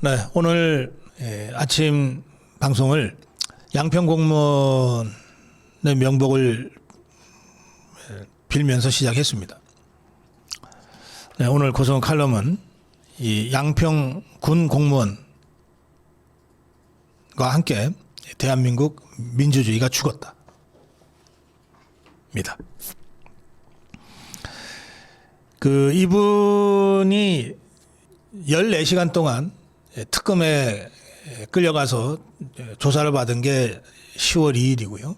네, 오늘 예, 아침 방송을 양평 공무원의 명복을 예, 빌면서 시작했습니다. 네, 오늘 고성 칼럼은 이 양평 군 공무원과 함께 대한민국 민주주의가 죽었다. 입니다. 그 이분이 14시간 동안 특검에 끌려가서 조사를 받은 게 10월 2일이고요.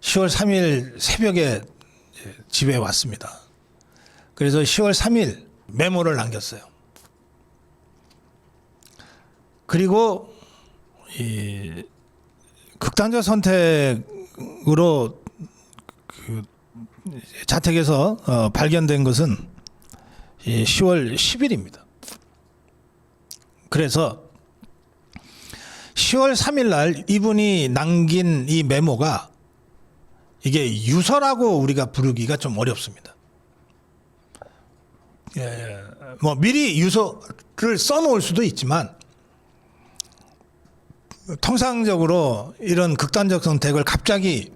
10월 3일 새벽에 집에 왔습니다. 그래서 10월 3일 메모를 남겼어요. 그리고 이 극단적 선택으로 그 자택에서 어, 발견된 것은 이 10월 10일입니다. 그래서 10월 3일 날 이분이 남긴 이 메모가 이게 유서라고 우리가 부르기가 좀 어렵습니다. 예, 뭐 미리 유서를 써놓을 수도 있지만 통상적으로 이런 극단적 선택을 갑자기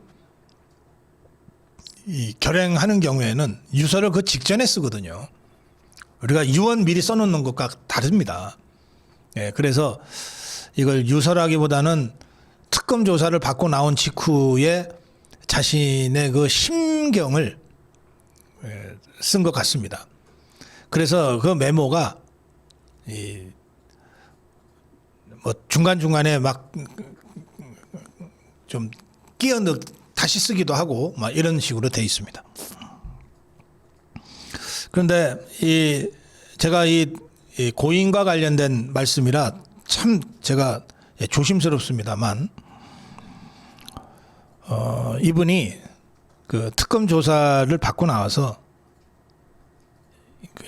이 결행하는 경우에는 유서를 그 직전에 쓰거든요. 우리가 유언 미리 써놓는 것과 다릅니다. 예, 그래서 이걸 유서라기보다는 특검 조사를 받고 나온 직후에 자신의 그 심경을 예, 쓴것 같습니다. 그래서 그 메모가 이 뭐 중간 중간에 막 좀 끼어 넣 다시 쓰기도 하고 막 이런 식으로 돼 있습니다. 그런데 이 제가 이, 이 고인과 관련된 말씀이라 참 제가 예, 조심스럽습니다만 어, 이분이 그 특검 조사를 받고 나와서 그,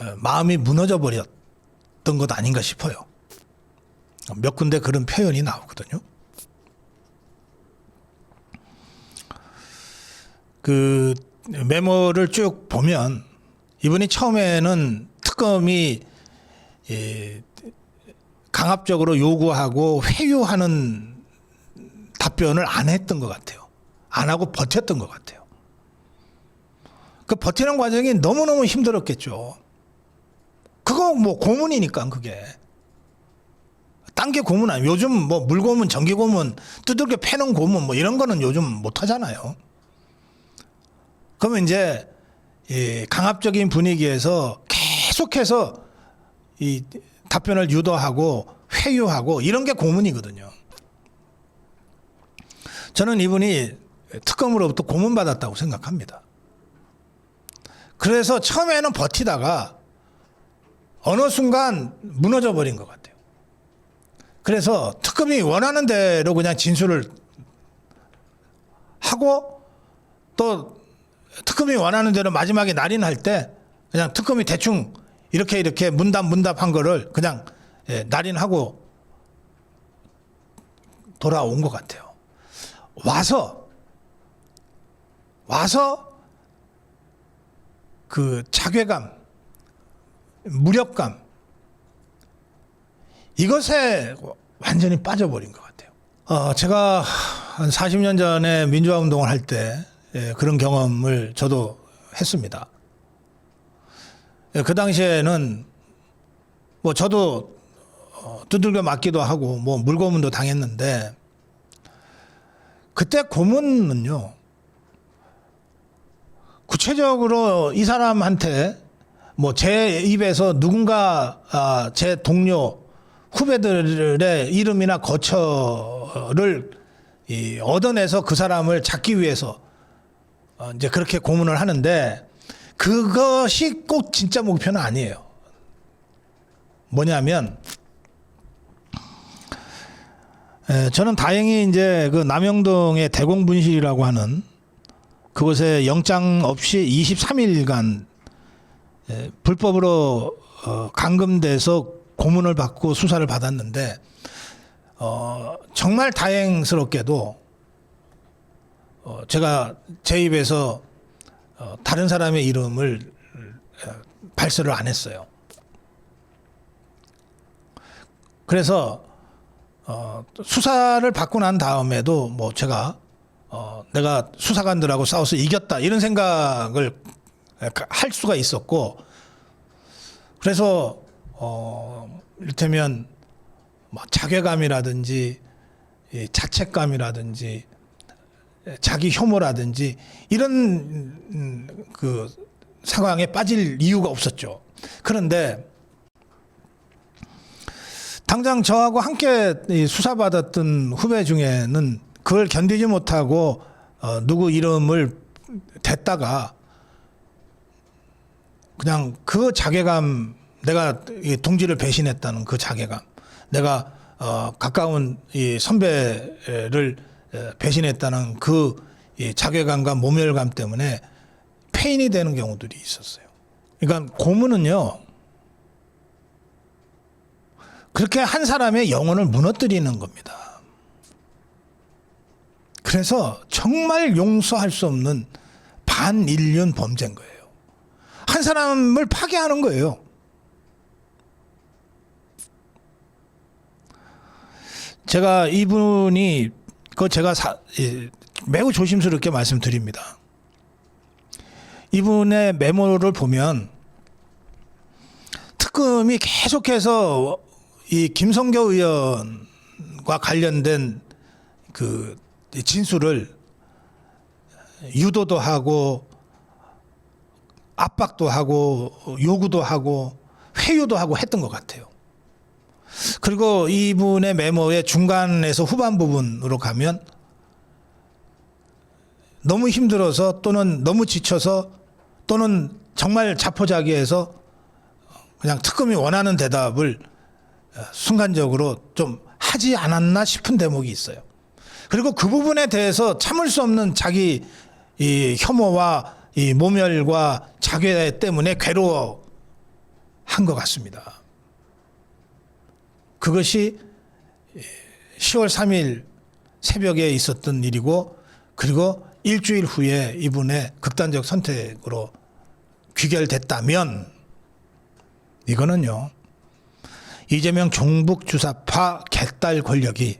어, 마음이 무너져 버렸던 것 아닌가 싶어요. 몇 군데 그런 표현이 나오거든요. 그 메모를 쭉 보면 이분이 처음에는 특검이 예, 강압적으로 요구하고 회유하는 답변을 안 했던 것 같아요. 안 하고 버텼던 것 같아요. 그 버티는 과정이 너무너무 힘들었겠죠. 그거 뭐 고문이니까 그게. 딴 게 고문 아니에요. 요즘 뭐 물고문, 전기고문, 두들겨 패는 고문 뭐 이런 거는 요즘 못 하잖아요. 그러면 이제 이 강압적인 분위기에서 계속해서 이 답변을 유도하고 회유하고 이런 게 고문이거든요. 저는 이분이 특검으로부터 고문받았다고 생각합니다. 그래서 처음에는 버티다가 어느 순간 무너져 버린 것 같아요. 그래서 특검이 원하는 대로 그냥 진술을 하고 또 특검이 원하는 대로 마지막에 날인할 때 그냥 특검이 대충 이렇게 이렇게 문답 문답한 거를 그냥 예, 날인하고 돌아온 것 같아요. 와서 와서 그 자괴감, 무력감 이것에 완전히 빠져버린 것 같아요. 어, 제가 한 40년 전에 민주화 운동을 할때 예, 그런 경험을 저도 했습니다. 예, 그 당시에는 뭐 저도 어, 두들겨 맞기도 하고 뭐 물고문도 당했는데 그때 고문은요 구체적으로 이 사람한테 뭐 제 입에서 누군가 아, 제 동료 후배들의 이름이나 거처를 이 얻어내서 그 사람을 잡기 위해서 어, 이제 그렇게 고문을 하는데 그것이 꼭 진짜 목표는 아니에요. 뭐냐면 에, 저는 다행히 이제 그 남영동의 대공분실이라고 하는 그곳에 영장 없이 23일간 에, 불법으로 어, 감금돼서 고문을 받고 수사를 받았는데 어, 정말 다행스럽게도 어, 제가 제 입에서 어, 다른 사람의 이름을 어, 발설을 안 했어요. 그래서 어, 수사를 받고 난 다음에도 뭐 제가 어, 내가 수사관들하고 싸워서 이겼다 이런 생각을 할 수가 있었고 그래서 어, 이를테면 뭐 자괴감이라든지 이 자책감이라든지 자기 혐오라든지 이런 음, 그 상황에 빠질 이유가 없었죠. 그런데 당장 저하고 함께 이 수사받았던 후배 중에는 그걸 견디지 못하고 어, 누구 이름을 댔다가 그냥 그 자괴감 내가 이 동지를 배신했다는 그 자괴감 내가 어, 가까운 이 선배를 에, 배신했다는 그이 자괴감과 모멸감 때문에 폐인이 되는 경우들이 있었어요. 그러니까 고문은요 그렇게 한 사람의 영혼을 무너뜨리는 겁니다. 그래서 정말 용서할 수 없는 반인륜 범죄인 거예요. 한 사람을 파괴하는 거예요. 제가 이분이 그 제가 사- 예, 매우 조심스럽게 말씀드립니다. 이분의 메모를 보면 특검이 계속해서 이 김성교 의원과 관련된 그 진술을 유도도 하고 압박도 하고 요구도 하고 회유도 하고 했던 것 같아요. 그리고 이분의 메모의 중간에서 후반 부분으로 가면 너무 힘들어서 또는 너무 지쳐서 또는 정말 자포자기해서 그냥 특검이 원하는 대답을 순간적으로 좀 하지 않았나 싶은 대목이 있어요. 그리고 그 부분에 대해서 참을 수 없는 자기 이 혐오와 이 모멸과 자괴 때문에 괴로워 한 것 같습니다. 그것이 10월 3일 새벽에 있었던 일이고 그리고 일주일 후에 이분의 극단적 선택으로 귀결됐다면 이거는요. 이재명 종북 주사파 개딸 권력이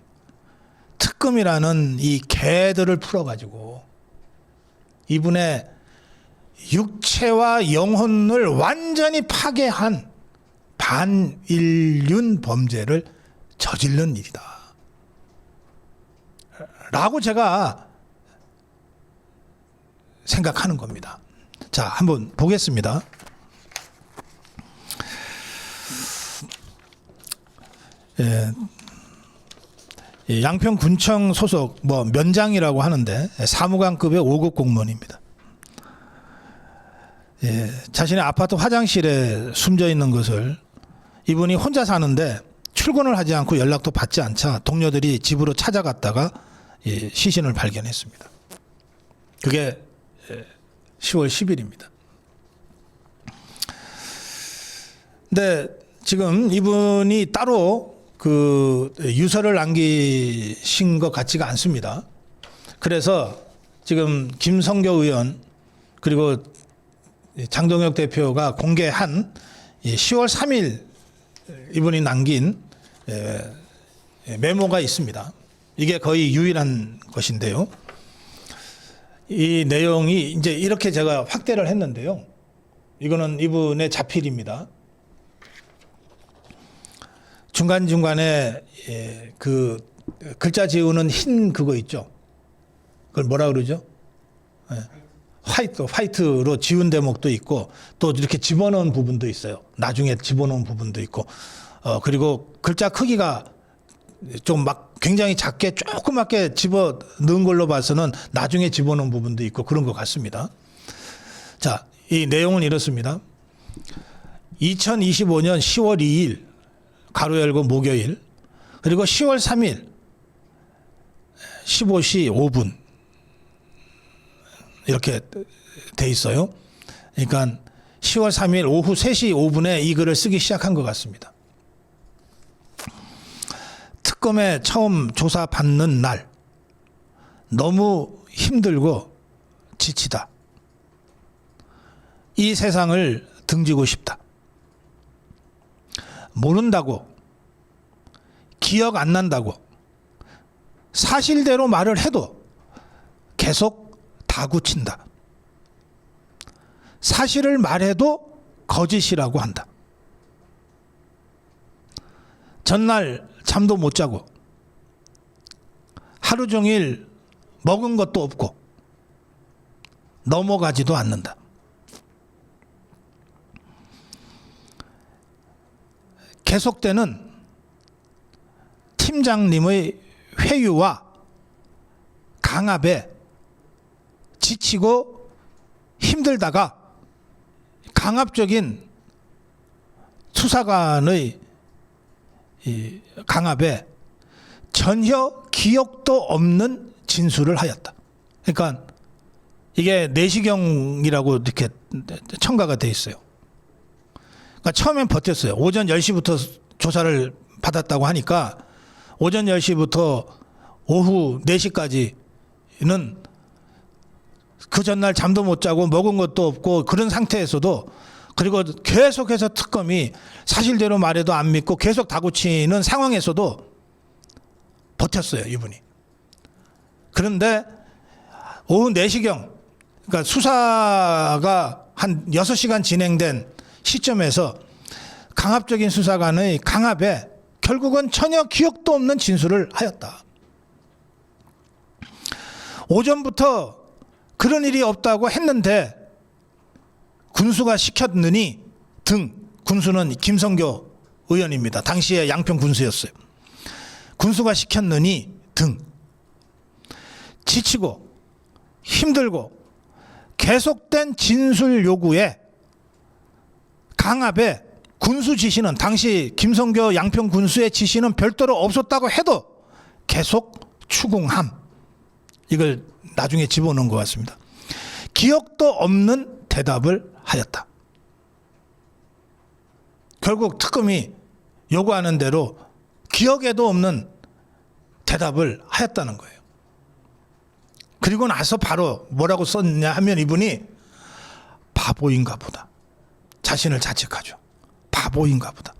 특검이라는 이 개들을 풀어가지고 이분의 육체와 영혼을 완전히 파괴한 반인륜 범죄를 저지른 일이다. 라고 제가 생각하는 겁니다. 자, 한번 보겠습니다. 예, 이 양평군청 소속 뭐 면장이라고 하는데 사무관급의 5급 공무원입니다. 예, 자신의 아파트 화장실에 숨져 있는 것을 이분이 혼자 사는데 출근을 하지 않고 연락도 받지 않자 동료들이 집으로 찾아갔다가 예, 시신을 발견했습니다. 그게 예, 10월 10일입니다. 근데 지금 이분이 따로 그 유서를 남기신 것 같지가 않습니다. 그래서 지금 김성교 의원 그리고 장동혁 대표가 공개한 이 10월 3일 이분이 남긴 에, 에, 메모가 있습니다. 이게 거의 유일한 것인데요. 이 내용이 이제 이렇게 제가 확대를 했는데요. 이거는 이분의 자필입니다. 중간 중간에 예, 그 글자 지우는 흰 그거 있죠. 그걸 뭐라 그러죠? 예. 화이트 화이트로 지운 대목도 있고 또 이렇게 집어넣은 부분도 있어요. 나중에 집어넣은 부분도 있고 어 그리고 글자 크기가 좀 막 굉장히 작게 조그맣게 집어 넣은 걸로 봐서는 나중에 집어넣은 부분도 있고 그런 것 같습니다. 자, 이 내용은 이렇습니다. 2025년 10월 2일 가로 열고 목요일 그리고 10월 3일 15시 5분 이렇게 돼 있어요. 그러니까 10월 3일 오후 3시 5분에 이 글을 쓰기 시작한 것 같습니다. 특검에 처음 조사 받는 날 너무 힘들고 지치다. 이 세상을 등지고 싶다. 모른다고 기억 안 난다고 사실대로 말을 해도 계속 다구친다. 사실을 말해도 거짓이라고 한다. 전날 잠도 못 자고 하루 종일 먹은 것도 없고 넘어가지도 않는다. 계속되는 팀장님의 회유와 강압에 지치고 힘들다가 강압적인 수사관의 이 강압에 전혀 기억도 없는 진술을 하였다. 그러니까 이게 내시경이라고 이렇게 첨가가 돼 있어요. 그러니까 처음엔 버텼어요. 오전 10시부터 조사를 받았다고 하니까 오전 10시부터 오후 4시까지는 그 전날 잠도 못 자고 먹은 것도 없고 그런 상태에서도 그리고 계속해서 특검이 사실대로 말해도 안 믿고 계속 다구치는 상황에서도 버텼어요, 이분이. 그런데 오후 4시경 그러니까 수사가 한 6시간 진행된 시점에서 강압적인 수사관의 강압에 결국은 전혀 기억도 없는 진술을 하였다. 오전부터 그런 일이 없다고 했는데 군수가 시켰느니 등 군수는 김성교 의원입니다. 당시에 양평 군수였어요. 군수가 시켰느니 등 지치고 힘들고 계속된 진술 요구에 강압에 군수 지시는 당시 김성교 양평 군수의 지시는 별도로 없었다고 해도 계속 추궁함 이걸 나중에 집어넣은 것 같습니다. 기억도 없는 대답을 하였다. 결국 특검이 요구하는 대로 기억에도 없는 대답을 하였다는 거예요. 그리고 나서 바로 뭐라고 썼냐 하면 이분이 바보인가 보다. 자신을 자책하죠. 바보인가 보다.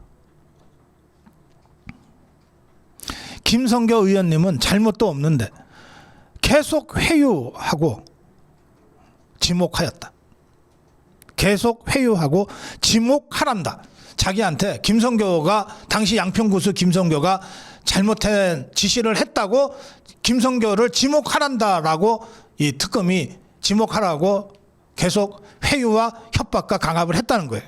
김성교 의원님은 잘못도 없는데 계속 회유하고 지목하였다. 계속 회유하고 지목하란다. 자기한테 김성교가 당시 양평구수 김성교가 잘못한 지시를 했다고 김성교를 지목하란다라고 이 특검이 지목하라고 계속 회유와 협박과 강압을 했다는 거예요.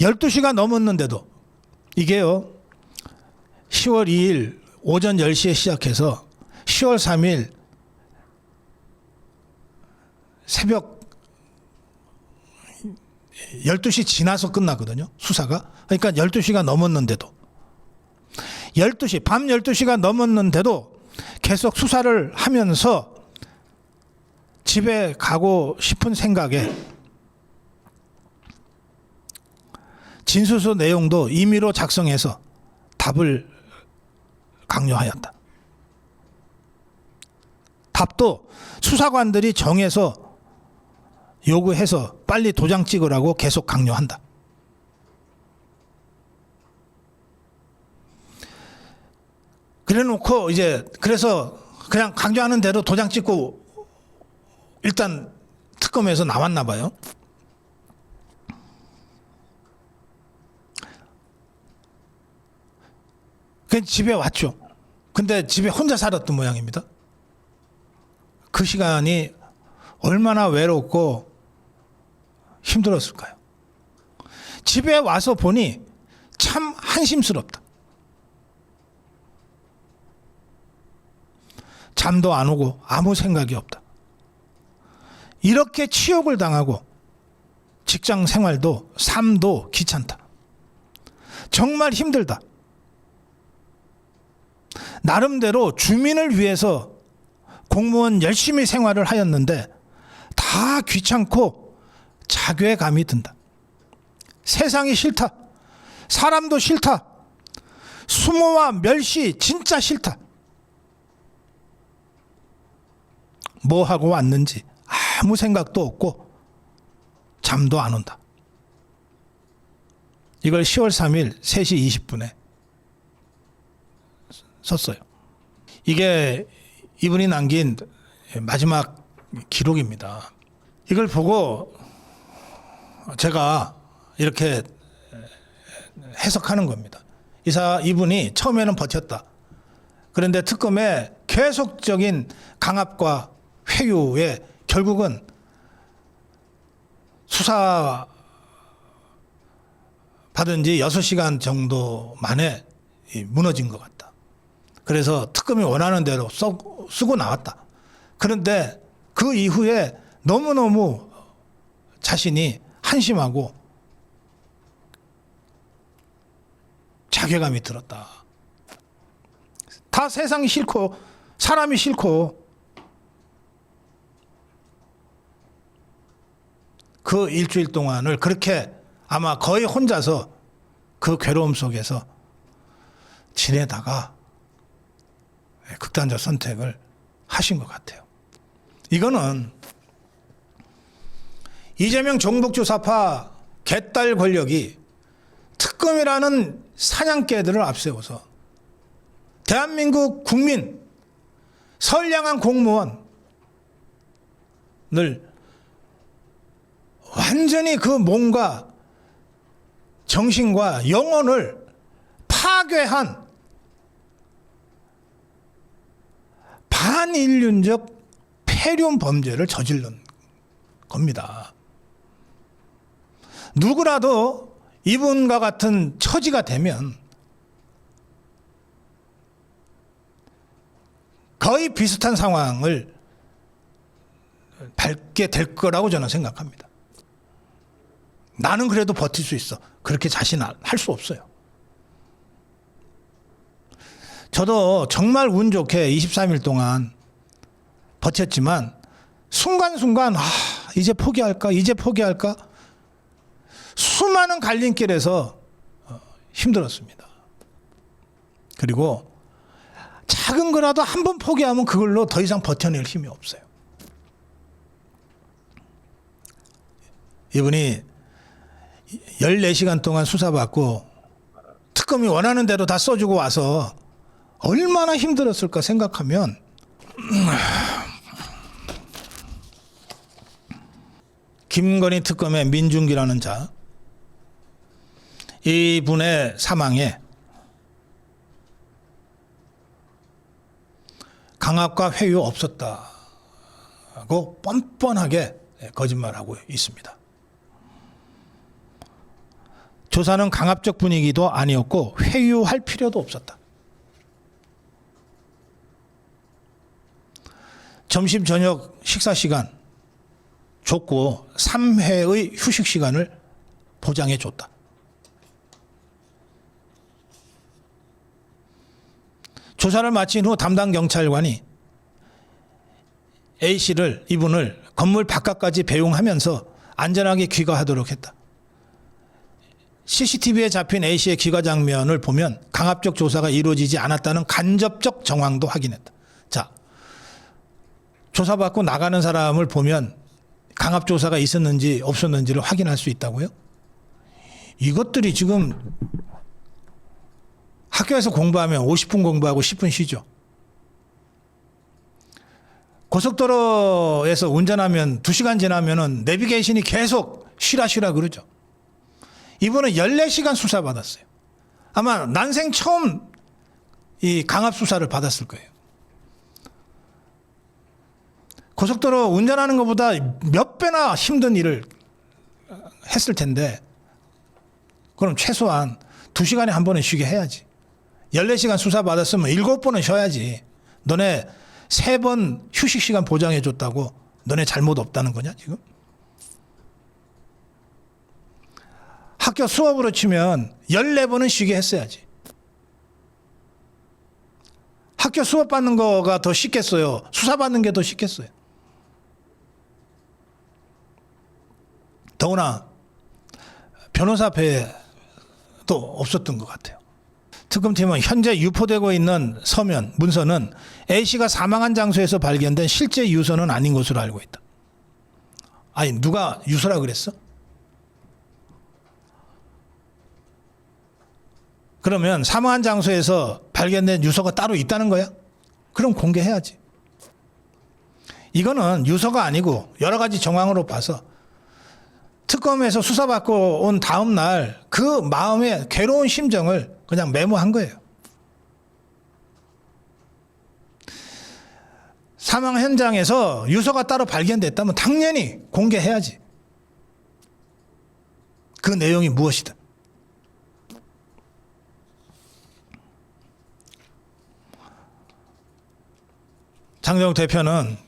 12시가 넘었는데도 이게요. 10월 2일 오전 10시에 시작해서 10월 3일 새벽 12시 지나서 끝나거든요. 수사가. 그러니까 12시가 넘었는데도 12시 밤 12시가 넘었는데도 계속 수사를 하면서 집에 가고 싶은 생각에 진술서 내용도 임의로 작성해서 답을 강요하였다. 답도 수사관들이 정해서 요구해서 빨리 도장 찍으라고 계속 강요한다. 그래 놓고 이제 그래서 그냥 강조하는 대로 도장 찍고 일단 특검에서 나왔나 봐요. 그 집에 왔죠. 근데 집에 혼자 살았던 모양입니다. 그 시간이 얼마나 외롭고 힘들었을까요? 집에 와서 보니 참 한심스럽다. 잠도 안 오고 아무 생각이 없다. 이렇게 치욕을 당하고 직장 생활도 삶도 귀찮다. 정말 힘들다. 나름대로 주민을 위해서 공무원 열심히 생활을 하였는데 다 귀찮고 자괴감이 든다. 세상이 싫다. 사람도 싫다. 수모와 멸시 진짜 싫다. 뭐 하고 왔는지 아무 생각도 없고 잠도 안 온다. 이걸 10월 3일 3시 20분에 썼어요. 이게 이분이 남긴 마지막 기록입니다. 이걸 보고 제가 이렇게 해석하는 겁니다. 이사 이분이 처음에는 버텼다. 그런데 특검의 계속적인 강압과 회유에 결국은 수사 받은 지 6시간 정도 만에 이 무너진 것 같다. 그래서 특검이 원하는 대로 써, 쓰고 나왔다. 그런데 그 이후에 너무너무 자신이 한심하고 자괴감이 들었다. 다 세상이 싫고 사람이 싫고 그 일주일 동안을 그렇게 아마 거의 혼자서 그 괴로움 속에서 지내다가 극단적 선택을 하신 것 같아요. 이거는 이재명 종북주 사파 개딸 권력이 특검이라는 사냥개들을 앞세워서 대한민국 국민 선량한 공무원을 완전히 그 몸과 정신과 영혼을 파괴한 반인륜적 폐륜 범죄를 저지른 겁니다. 누구라도 이분과 같은 처지가 되면 거의 비슷한 상황을 밟게 될 거라고 저는 생각합니다. 나는 그래도 버틸 수 있어. 그렇게 자신할 수 없어요. 저도 정말 운 좋게 23일 동안 버텼지만 순간순간 아, 이제 포기할까? 이제 포기할까? 수많은 갈림길에서 어, 힘들었습니다. 그리고 작은 거라도 한 번 포기하면 그걸로 더 이상 버텨낼 힘이 없어요. 이분이 14시간 동안 수사받고 특검이 원하는 대로 다 써주고 와서 얼마나 힘들었을까 생각하면 김건희 특검의 민중기라는 자 이분의 사망에 강압과 회유 없었다고 뻔뻔하게 거짓말하고 있습니다. 조사는 강압적 분위기도 아니었고 회유할 필요도 없었다. 점심 저녁 식사 시간 줬고 3회의 휴식 시간을 보장해 줬다. 조사를 마친 후 담당 경찰관이 A 씨를 이분을 건물 바깥까지 배웅하면서 안전하게 귀가하도록 했다. CCTV에 잡힌 A 씨의 귀가 장면을 보면 강압적 조사가 이루어지지 않았다는 간접적 정황도 확인했다. 자, 조사받고 나가는 사람을 보면 강압 조사가 있었는지 없었는지를 확인할 수 있다고요? 이것들이 지금 학교에서 공부하면 50분 공부하고 10분 쉬죠. 고속도로에서 운전하면 2시간 지나면은 내비게이션이 계속 쉬라 쉬라 그러죠. 이분은 14시간 수사 받았어요. 아마 난생 처음 이 강압 수사를 받았을 거예요. 고속도로 운전하는 것보다 몇 배나 힘든 일을 했을 텐데 그럼 최소한 2시간에 한 번은 쉬게 해야지. 14시간 수사 받았으면 7번은 쉬어야지. 너네 3번 휴식 시간 보장해 줬다고 너네 잘못 없다는 거냐, 지금? 학교 수업으로 치면 14번은 쉬게 했어야지. 학교 수업 받는 거가 더 쉽겠어요. 수사 받는 게 더 쉽겠어요. 더구나 변호사 배도 없었던 것 같아요. 특검팀은 현재 유포되고 있는 서면, 문서는 A씨가 사망한 장소에서 발견된 실제 유서는 아닌 것으로 알고 있다. 아니, 누가 유서라 그랬어? 그러면 사망한 장소에서 발견된 유서가 따로 있다는 거야? 그럼 공개해야지. 이거는 유서가 아니고 여러 가지 정황으로 봐서 특검에서 수사받고 온 다음 날 그 마음의 괴로운 심정을 그냥 메모한 거예요. 사망 현장에서 유서가 따로 발견됐다면 당연히 공개해야지. 그 내용이 무엇이든. 장정 대표는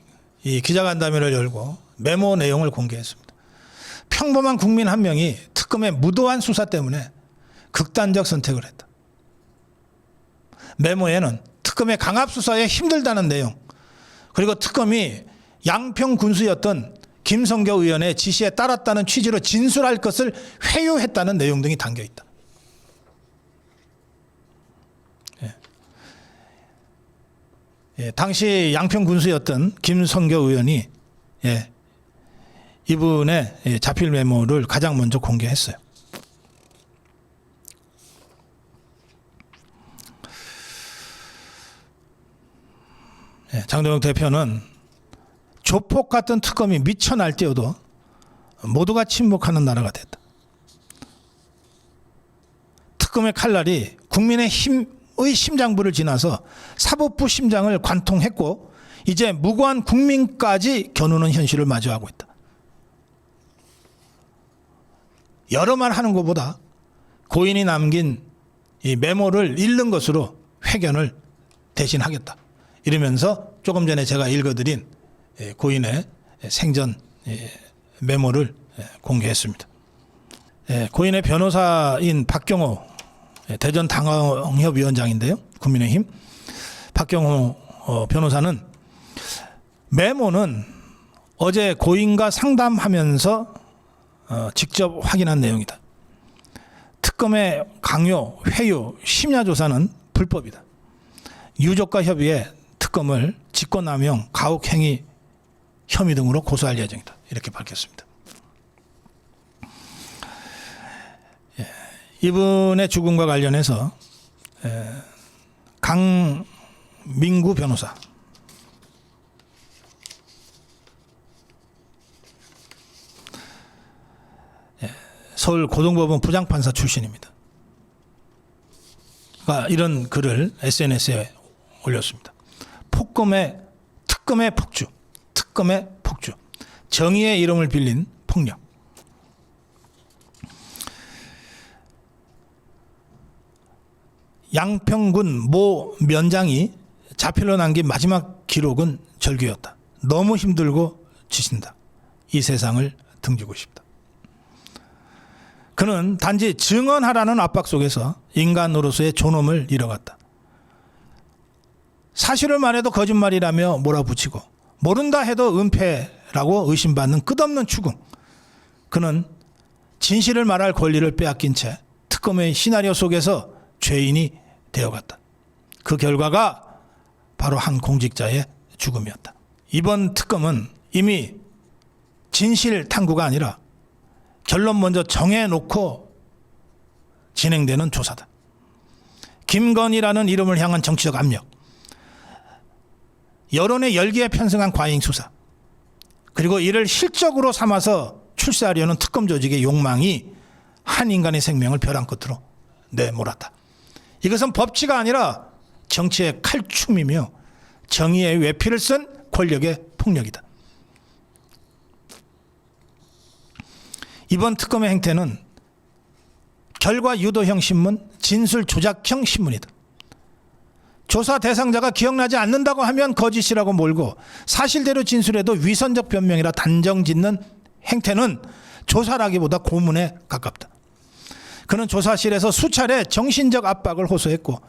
이 기자간담회를 열고 메모 내용을 공개했습니다. 평범한 국민 한 명이 특검의 무도한 수사 때문에 극단적 선택을 했다. 메모에는 특검의 강압 수사에 힘들다는 내용, 그리고 특검이 양평 군수였던 김성교 의원의 지시에 따랐다는 취지로 진술할 것을 회유했다는 내용 등이 담겨 있다. 예. 예, 당시 양평 군수였던 김성교 의원이 예, 이분의 예, 자필 메모를 가장 먼저 공개했어요. 예, 장동영 대표는 조폭 같은 특검이 미쳐 날뛰어도 모두가 침묵하는 나라가 됐다. 특검의 칼날이 국민의 힘의 심장부를 지나서 사법부 심장을 관통했고 이제 무고한 국민까지 겨누는 현실을 마주하고 있다. 여러 말 하는 것보다 고인이 남긴 이 메모를 읽는 것으로 회견을 대신하겠다. 이러면서 조금 전에 제가 읽어드린 예, 고인의 생전 예, 메모를 예, 공개했습니다. 예, 고인의 변호사인 박경호 예, 대전 당헌협위원장인데요. 국민의힘 박경호 어, 변호사는 메모는 어제 고인과 상담하면서 어, 직접 확인한 내용이다. 특검의 강요, 회유, 심야 조사는 불법이다. 유족과 협의해 특검을 직권남용, 가혹행위 혐의 등으로 고소할 예정이다. 이렇게 밝혔습니다. 예, 이분의 죽음과 관련해서 에, 강민구 변호사 서울 고등법원 부장판사 출신입니다. 가 이런 글을 SNS에 올렸습니다. 폭검의 특검의 폭주, 특검의 폭주, 정의의 이름을 빌린 폭력. 양평군 모 면장이 자필로 남긴 마지막 기록은 절규였다. 너무 힘들고 지친다. 이 세상을 등지고 싶다. 그는 단지 증언하라는 압박 속에서 인간으로서의 존엄을 잃어갔다. 사실을 말해도 거짓말이라며 몰아붙이고 모른다 해도 은폐라고 의심받는 끝없는 추궁. 그는 진실을 말할 권리를 빼앗긴 채 특검의 시나리오 속에서 죄인이 되어갔다. 그 결과가 바로 한 공직자의 죽음이었다. 이번 특검은 이미 진실 탐구가 아니라 결론 먼저 정해놓고 진행되는 조사다. 김건희라는 이름을 향한 정치적 압력, 여론의 열기에 편승한 과잉 수사, 그리고 이를 실적으로 삼아서 출세하려는 특검 조직의 욕망이 한 인간의 생명을 벼랑 끝으로 내몰았다. 이것은 법치가 아니라 정치의 칼춤이며 정의의 외피를 쓴 권력의 폭력이다. 이번 특검의 행태는 결과 유도형 신문, 진술 조작형 신문이다. 조사 대상자가 기억나지 않는다고 하면 거짓이라고 몰고 사실대로 진술해도 위선적 변명이라 단정 짓는 행태는 조사라기보다 고문에 가깝다. 그는 조사실에서 수차례 정신적 압박을 호소했고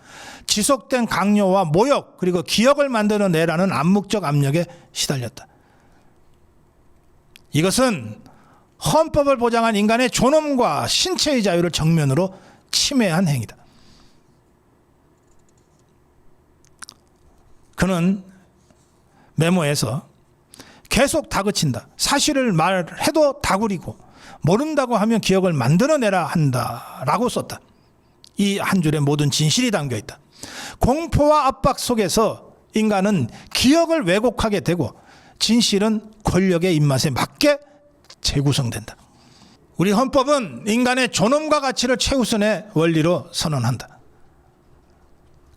지속된 강요와 모욕 그리고 기억을 만들어내라는 암묵적 압력에 시달렸다. 이것은 헌법을 보장한 인간의 존엄과 신체의 자유를 정면으로 침해한 행위다. 그는 메모에서 계속 다그친다. 사실을 말해도 다구리고 모른다고 하면 기억을 만들어내라 한다라고 썼다. 이 한 줄에 모든 진실이 담겨 있다. 공포와 압박 속에서 인간은 기억을 왜곡하게 되고 진실은 권력의 입맛에 맞게 재구성된다. 우리 헌법은 인간의 존엄과 가치를 최우선의 원리로 선언한다.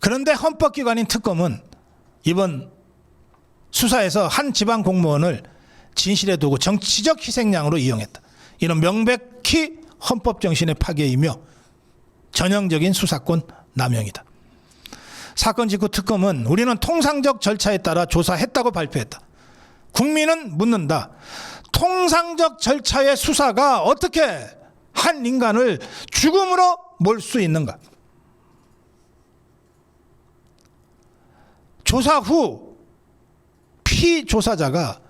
그런데 헌법기관인 특검은 이번 수사에서 한 지방 공무원을 진실의 도구 정치적 희생양으로 이용했다. 이는 명백히 헌법 정신의 파괴이며 전형적인 수사권 남용이다. 사건 직후 특검은 우리는 통상적 절차에 따라 조사했다고 발표했다. 국민은 묻는다. 통상적 절차의 수사가 어떻게 한 인간을 죽음으로 몰 수 있는가? 조사 후 피조사자가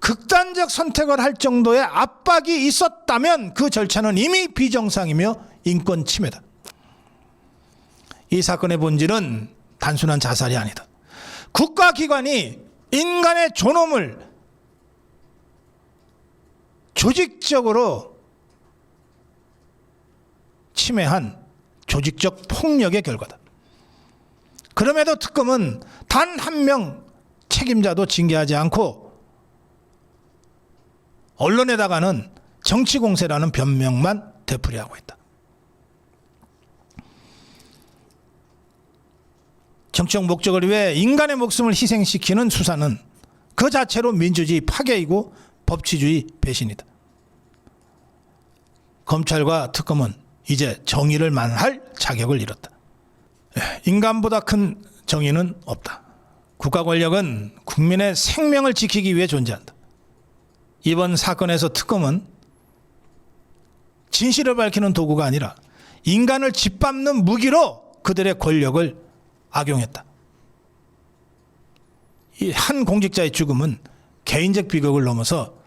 극단적 선택을 할 정도의 압박이 있었다면 그 절차는 이미 비정상이며 인권 침해다. 이 사건의 본질은 단순한 자살이 아니다. 국가기관이 인간의 존엄을 조직적으로 침해한 조직적 폭력의 결과다. 그럼에도 특검은 단 한 명 책임자도 징계하지 않고 언론에다가는 정치 공세라는 변명만 되풀이하고 있다. 정치적 목적을 위해 인간의 목숨을 희생시키는 수사는 그 자체로 민주주의 파괴이고 법치주의 배신이다. 검찰과 특검은 이제 정의를 만할 자격을 잃었다. 예, 인간보다 큰 정의는 없다. 국가 권력은 국민의 생명을 지키기 위해 존재한다. 이번 사건에서 특검은 진실을 밝히는 도구가 아니라 인간을 짓밟는 무기로 그들의 권력을 악용했다. 이 한 공직자의 죽음은 개인적 비극을 넘어서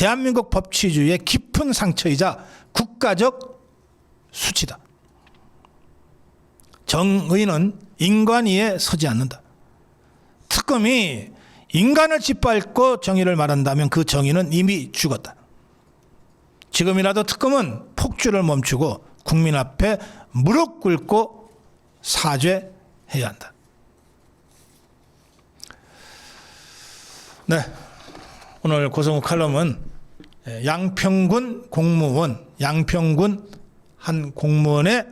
대한민국 법치주의의 깊은 상처이자 국가적 수치다. 정의는 인간 위에 서지 않는다. 특검이 인간을 짓밟고 정의를 말한다면 그 정의는 이미 죽었다. 지금이라도 특검은 폭주를 멈추고 국민 앞에 무릎 꿇고 사죄해야 한다. 네. 오늘 고성욱 칼럼은 양평군 공무원, 양평군 한 공무원의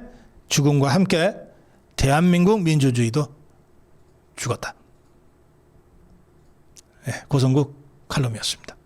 죽음과 함께 대한민국 민주주의도 죽었다. 예, 고성국 칼럼이었습니다.